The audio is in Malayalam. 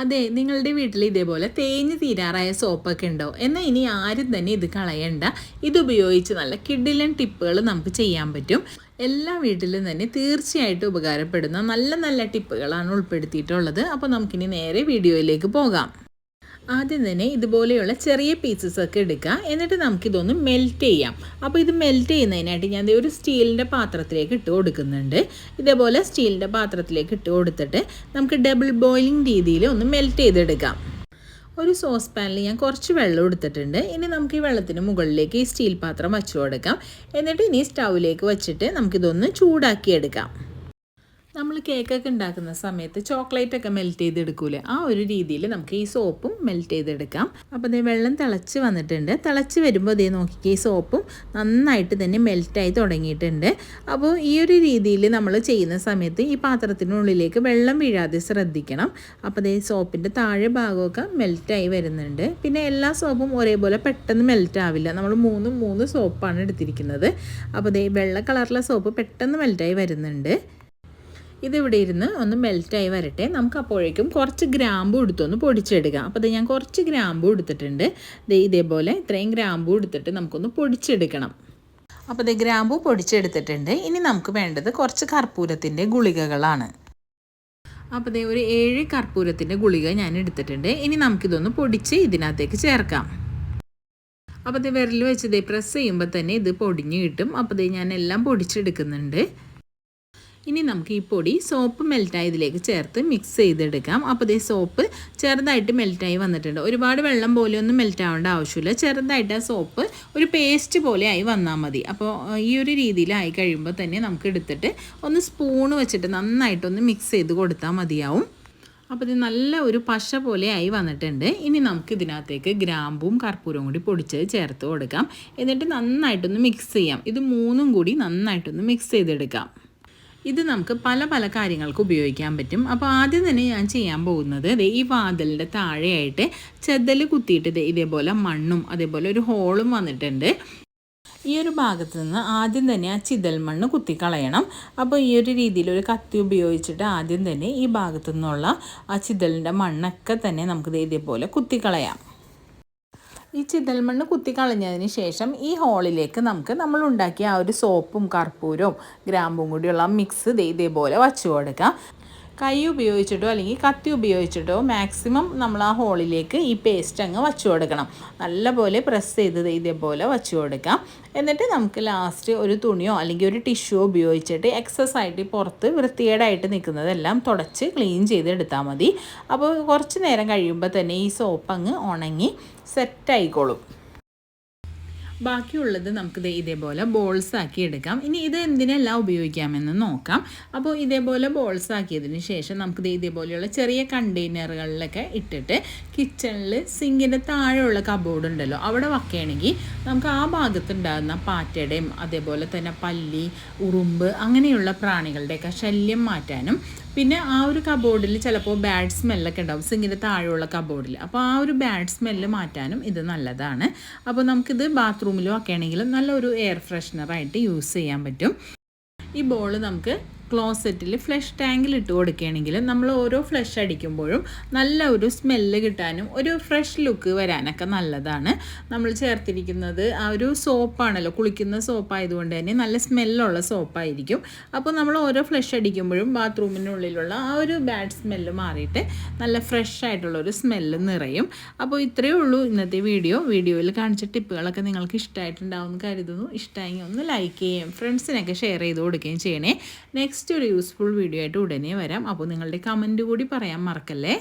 അതെ നിങ്ങളുടെ വീട്ടിൽ ഇതേപോലെ തേഞ്ഞു തീരാറായ സോപ്പൊക്കെ ഉണ്ടോ? എന്നാൽ ഇനി ആരും തന്നെ ഇത് കളയണ്ട. ഇത് ഉപയോഗിച്ച് നല്ല കിഡിലൻ ടിപ്പുകൾ നമുക്ക് ചെയ്യാൻ പറ്റും. എല്ലാ വീട്ടിലും തന്നെ തീർച്ചയായിട്ടും ഉപകാരപ്പെടുന്ന നല്ല നല്ല ടിപ്പുകളാണ് ഉൾപ്പെടുത്തിയിട്ടുള്ളത്. അപ്പോൾ നമുക്കിനി നേരെ വീഡിയോയിലേക്ക് പോകാം. ആദ്യം തന്നെ ഇതുപോലെയുള്ള ചെറിയ പീസസ് ഒക്കെ എടുക്കുക എന്നിട്ട് നമുക്കിതൊന്ന് മെൽറ്റ് ചെയ്യാം. അപ്പോൾ ഇത് മെൽറ്റ് ചെയ്യുന്നതിനായിട്ട് ഞാൻ ഒരു സ്റ്റീലിന്റെ പാത്രത്തിലേക്ക് ഇട്ട് കൊടുക്കുന്നുണ്ട്. ഇതേപോലെ സ്റ്റീലിന്റെ പാത്രത്തിലേക്ക് ഇട്ട് കൊടുത്തിട്ട് നമുക്ക് ഡബിൾ ബോയിലിംഗ് രീതിയിൽ ഒന്ന് മെൽറ്റ് ചെയ്തെടുക്കാം. ഒരു സോസ് പാനിൽ ഞാൻ കുറച്ച് വെള്ളം എടുത്തിട്ടുണ്ട്. ഇനി നമുക്ക് ഈ വെള്ളത്തിന് മുകളിലേക്ക് ഈ സ്റ്റീൽ പാത്രം വച്ചു കൊടുക്കാം. എന്നിട്ട് ഇനി സ്റ്റൗവിലേക്ക് വെച്ചിട്ട് നമുക്കിതൊന്ന് ചൂടാക്കിയെടുക്കാം. നമ്മൾ കേക്കൊക്കെ ഉണ്ടാക്കുന്ന സമയത്ത് ചോക്ലേറ്റ് ഒക്കെ മെൽറ്റ് ചെയ്തെടുക്കൂലേ? ആ ഒരു രീതിയിൽ നമുക്ക് ഈ സോപ്പും മെൽറ്റ് ചെയ്തെടുക്കാം. അപ്പോൾ അതേ വെള്ളം തിളച്ച് വന്നിട്ടുണ്ട്. തിളച്ച് വരുമ്പോൾ അതേ നോക്കിക്കേ ഈ സോപ്പും നന്നായിട്ട് തന്നെ മെൽറ്റായി തുടങ്ങിയിട്ടുണ്ട്. അപ്പോൾ ഈ ഒരു രീതിയിൽ നമ്മൾ ചെയ്യുന്ന സമയത്ത് ഈ പാത്രത്തിനുള്ളിലേക്ക് വെള്ളം വീഴാതെ ശ്രദ്ധിക്കണം. അപ്പോൾ അതേ സോപ്പിന്റെ താഴെ ഭാഗമൊക്കെ മെൽറ്റായി വരുന്നുണ്ട്. പിന്നെ എല്ലാ സോപ്പും ഒരേപോലെ പെട്ടെന്ന് മെൽറ്റ് ആവില്ല. നമ്മൾ മൂന്ന് മൂന്ന് സോപ്പാണ് എടുത്തിരിക്കുന്നത്. അപ്പോൾ അതേ വെള്ള കളറിലെ സോപ്പ് പെട്ടെന്ന് മെൽറ്റായി വരുന്നുണ്ട്. ഇതിവിടെ ഇരുന്ന് ഒന്ന് മെൽറ്റായി വരട്ടെ. നമുക്ക് അപ്പോഴേക്കും കുറച്ച് ഗ്രാമ്പു എടുത്തൊന്ന് പൊടിച്ചെടുക്കാം. അപ്പോൾ ഞാൻ കുറച്ച് ഗ്രാമ്പു എടുത്തിട്ടുണ്ട്. ഇതേപോലെ ഇത്രയും ഗ്രാമ്പു എടുത്തിട്ട് നമുക്കൊന്ന് പൊടിച്ചെടുക്കണം. അപ്പോൾ ഇത് ഗ്രാമ്പു പൊടിച്ചെടുത്തിട്ടുണ്ട്. ഇനി നമുക്ക് വേണ്ടത് കുറച്ച് കർപ്പൂരത്തിന്റെ ഗുളികകളാണ്. അപ്പോൾ ഇതേ ഒരു ഏഴ് കർപ്പൂരത്തിന്റെ ഗുളിക ഞാൻ എടുത്തിട്ടുണ്ട്. ഇനി നമുക്കിതൊന്ന് പൊടിച്ച് ഇതിനകത്തേക്ക് ചേർക്കാം. അപ്പോൾ ഇത് വിരൽ വെച്ച് ഇതേ പ്രസ് ചെയ്യുമ്പോൾ തന്നെ ഇത് പൊടിഞ്ഞ് കിട്ടും. അപ്പോൾ ഇത് ഞാൻ എല്ലാം പൊടിച്ചെടുക്കുന്നുണ്ട്. ഇനി നമുക്ക് ഈ പൊടി സോപ്പ് മെൽറ്റായതിലേക്ക് ചേർത്ത് മിക്സ് ചെയ്തെടുക്കാം. അപ്പോൾ ഇതേ സോപ്പ് ചെറുതായിട്ട് മെൽറ്റായി വന്നിട്ടുണ്ട്. ഒരുപാട് വെള്ളം പോലെ ഒന്നും മെൽറ്റ് ആവേണ്ട ആവശ്യമില്ല. ചെറുതായിട്ട് ആ സോപ്പ് ഒരു പേസ്റ്റ് പോലെ ആയി വന്നാൽ മതി. അപ്പോൾ ഈ ഒരു രീതിയിലായി കഴിയുമ്പോൾ തന്നെ നമുക്ക് എടുത്തിട്ട് ഒന്ന് സ്പൂണ് വെച്ചിട്ട് നന്നായിട്ടൊന്ന് മിക്സ് ചെയ്ത് കൊടുത്താൽ മതിയാവും. അപ്പോൾ ഇത് നല്ല ഒരു പശ പോലെ ആയി വന്നിട്ടുണ്ട്. ഇനി നമുക്ക് ഇതിനകത്തേക്ക് ഗ്രാമ്പും കർപ്പൂരവും കൂടി പൊടിച്ച് ചേർത്ത് കൊടുക്കാം. എന്നിട്ട് നന്നായിട്ടൊന്ന് മിക്സ് ചെയ്യാം. ഇത് മൂന്നും കൂടി നന്നായിട്ടൊന്ന് മിക്സ് ചെയ്തെടുക്കാം. ഇത് നമുക്ക് പല പല കാര്യങ്ങൾക്ക് ഉപയോഗിക്കാൻ പറ്റും. അപ്പോൾ ആദ്യം തന്നെ ഞാൻ ചെയ്യാൻ പോകുന്നത് ഈ വാതിലിന്റെ താഴെയായിട്ട് ചെതൽ കുത്തിയിട്ട് ഇതേപോലെ മണ്ണും അതേപോലെ ഒരു ഹോളും വന്നിട്ടുണ്ട്. ഈ ഒരു ഭാഗത്ത് നിന്ന് ആദ്യം തന്നെ ആ ചിതൽ മണ്ണ് കുത്തിക്കളയണം. അപ്പോൾ ഈ ഒരു രീതിയിൽ ഒരു കത്തി ഉപയോഗിച്ചിട്ട് ആദ്യം തന്നെ ഈ ഭാഗത്തു നിന്നുള്ള ആ ചിതലിന്റെ മണ്ണൊക്കെ തന്നെ നമുക്ക് ഇതേപോലെ കുത്തിക്കളയാം. ഈ ചിതൽമണ്ണ് കുത്തിക്കളഞ്ഞതിന് ശേഷം ഈ ഹോളിലേക്ക് നമുക്ക് നമ്മൾ ഉണ്ടാക്കിയ ആ ഒരു സോപ്പും കർപ്പൂരവും ഗ്രാമ്പും കൂടിയുള്ള മിക്സ് ഇതേപോലെ വച്ചു കൊടുക്കാം കൈ ഉപയോഗിച്ചിട്ടോ അല്ലെങ്കിൽ കത്തി ഉപയോഗിച്ചിട്ടോ മാക്സിമം നമ്മൾ ആ ഹോളിലേക്ക് ഈ പേസ്റ്റ് അങ്ങ് വച്ചു കൊടുക്കണം. നല്ലപോലെ പ്രസ് ചെയ്ത് ഇതേപോലെ വച്ചു കൊടുക്കാം. എന്നിട്ട് നമുക്ക് ലാസ്റ്റ് ഒരു തുണിയോ അല്ലെങ്കിൽ ഒരു ടിഷ്യൂ ഉപയോഗിച്ചിട്ട് എക്സസ് ആയിട്ട് പുറത്ത് വൃത്തികേടായിട്ട് നിൽക്കുന്നതെല്ലാം തുടച്ച് ക്ലീൻ ചെയ്ത് എടുത്താൽ മതി. അപ്പോൾ കുറച്ച് നേരം കഴിയുമ്പോൾ തന്നെ ഈ സോപ്പ് അങ്ങ് ഉണങ്ങി സെറ്റായിക്കോളും ബാക്കിയുള്ളത് നമുക്ക് ഇതേപോലെ ബോൾസ് ആക്കി എടുക്കാം. ഇനി ഇത് എന്തിനെല്ലാം ഉപയോഗിക്കാമെന്ന് നോക്കാം. അപ്പോൾ ഇതേപോലെ ബോൾസ് ആക്കിയതിന് ശേഷം നമുക്ക് ഇതേപോലെയുള്ള ചെറിയ കണ്ടെയ്നറുകളിലൊക്കെ ഇട്ടിട്ട് കിച്ചണിൽ സിങ്കിന്റെ താഴെയുള്ള കബോർഡ് ഉണ്ടല്ലോ അവിടെ വയ്ക്കുകയാണെങ്കിൽ നമുക്ക് ആ ഭാഗത്തുണ്ടാകുന്ന പാറ്റയുടെയും അതേപോലെ തന്നെ പല്ലി ഉറുമ്പ് അങ്ങനെയുള്ള പ്രാണികളുടെയൊക്കെ ശല്യം മാറ്റാനും പിന്നെ ആ ഒരു കബോർഡിൽ ചിലപ്പോൾ ബാഡ് സ്മെല്ലൊക്കെ ഉണ്ടാവും സിങ്ങിന്റെ താഴെയുള്ള കബോർഡിൽ അപ്പോൾ ആ ഒരു ബാഡ് സ്മെല്ല് മാറ്റാനും ഇത് നല്ലതാണ്. അപ്പോൾ നമുക്കിത് ബാത്റൂമിലും ഒക്കെ ആണെങ്കിലും നല്ലൊരു എയർ ഫ്രഷ്നറായിട്ട് യൂസ് ചെയ്യാൻ പറ്റും. ഈ ബോൾ നമുക്ക് ക്ലോസറ്റിൽ ഫ്ലഷ് ടാങ്കിൽ ഇട്ട് കൊടുക്കുകയാണെങ്കിൽ നമ്മൾ ഓരോ ഫ്ലഷ് അടിക്കുമ്പോഴും നല്ല ഒരു സ്മെല്ല് കിട്ടാനും ഒരു ഫ്രഷ് ലുക്ക് വരാനൊക്കെ നല്ലതാണ്. നമ്മൾ ചേർത്തിരിക്കുന്നത് ആ ഒരു സോപ്പാണല്ലോ കുളിക്കുന്ന സോപ്പായതുകൊണ്ട് തന്നെ നല്ല സ്മെല്ലുള്ള സോപ്പായിരിക്കും അപ്പോൾ നമ്മൾ ഓരോ ഫ്ലഷ് അടിക്കുമ്പോഴും ബാത്റൂമിനുള്ളിലുള്ള ആ ഒരു ബാഡ് സ്മെല്ല് മാറിയിട്ട് നല്ല ഫ്രഷ് ആയിട്ടുള്ള ഒരു സ്മെല്ല് നിറയും. അപ്പോൾ ഇത്രയേ ഉള്ളൂ ഇന്നത്തെ വീഡിയോ വീഡിയോയിൽ കാണിച്ച ടിപ്പുകളൊക്കെ നിങ്ങൾക്ക് ഇഷ്ടമായിട്ടുണ്ടാവും എന്ന് കരുതുന്നു. ഇഷ്ടമായെങ്കിൽ ഒന്ന് ലൈക്ക് ചെയ്യുകയും ഫ്രണ്ട്സിനൊക്കെ ഷെയർ ചെയ്ത് കൊടുക്കുകയും ചെയ്യണേ. നെക്സ്റ്റ് നെക്സ്റ്റ് ഒരു യൂസ്ഫുൾ വീഡിയോ ആയിട്ട് ഉടനെ വരാം. അപ്പോൾ നിങ്ങളുടെ കമന്റ് കൂടി പറയാൻ മറക്കല്ലേ?